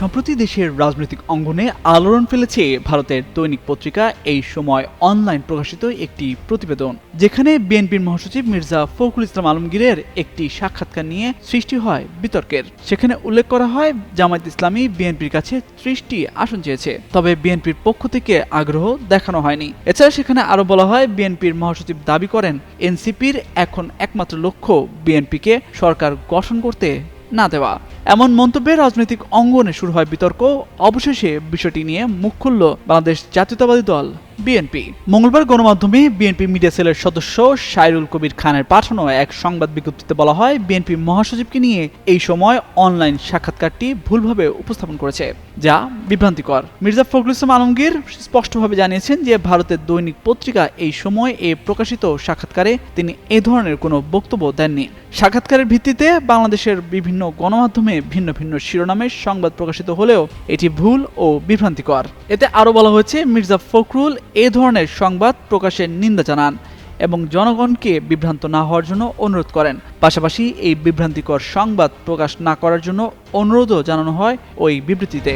সম্প্রতি দেশের রাজনৈতিক অঙ্গনে আলোড়ন ফেলেছে ভারতের দৈনিক পত্রিকা এই সময় অনলাইন প্রকাশিত একটি প্রতিবেদন, যেখানে বিএনপির মহাসচিব মির্জা ফখরুল ইসলাম আলমগীরের একটি সাক্ষাৎকার নিয়ে সৃষ্টি হয় বিতর্কের। সেখানে উল্লেখ করা হয়, জামায়াত ইসলামী বিএনপির কাছে ত্রিশটি আসন চেয়েছে, তবে বিএনপির পক্ষ থেকে আগ্রহ দেখানো হয়নি। এছাড়া সেখানে আরও বলা হয়, বিএনপির মহাসচিব দাবি করেন, এনসিপির এখন একমাত্র লক্ষ্য বিএনপিকে সরকার গঠন করতে না দেওয়া। এমন মন্তব্যে রাজনৈতিক অঙ্গনে শুরু হয় বিতর্ক। অবশেষে বিষয়টি নিয়ে মুখ খুলল বাংলাদেশ জাতীয়তাবাদী দল। বিএনপি। মঙ্গলবার গণমাধ্যমে বিএনপি মিডিয়া সেলের সদস্য সাইরুল কবির খানের পাঠানো এক সংবাদ বিজ্ঞপ্তিতে বলা হয়, বিএনপি মহাসচিবকে নিয়ে এই সময় অনলাইন সাক্ষাৎকারটি ভুলভাবে উপস্থাপন করেছে, যা বিভ্রান্তিকর। মির্জা ফখরুল ইসলাম আলমগীর স্পষ্টভাবে জানিয়েছেন যে ভারতের দৈনিক পত্রিকা এই সময় এ প্রকাশিত সাক্ষাৎকারে তিনি এ ধরনের কোনো বক্তব্য দেননি। সাক্ষাৎকারের ভিত্তিতে বাংলাদেশের বিভিন্ন গণমাধ্যমে ভিন্ন ভিন্ন শিরোনামে সংবাদ প্রকাশিত হলেও এটি ভুল ও বিভ্রান্তিকর। এতে আরও বলা হয়েছে, মির্জা ফখরুল এ ধরনের সংবাদ প্রকাশের নিন্দা জানান এবং জনগণকে বিভ্রান্ত না হওয়ার জন্য অনুরোধ করেন। পাশাপাশি এই বিভ্রান্তিকর সংবাদ প্রকাশ না করার জন্য অনুরোধও জানানো হয় ওই বিবৃতিতে।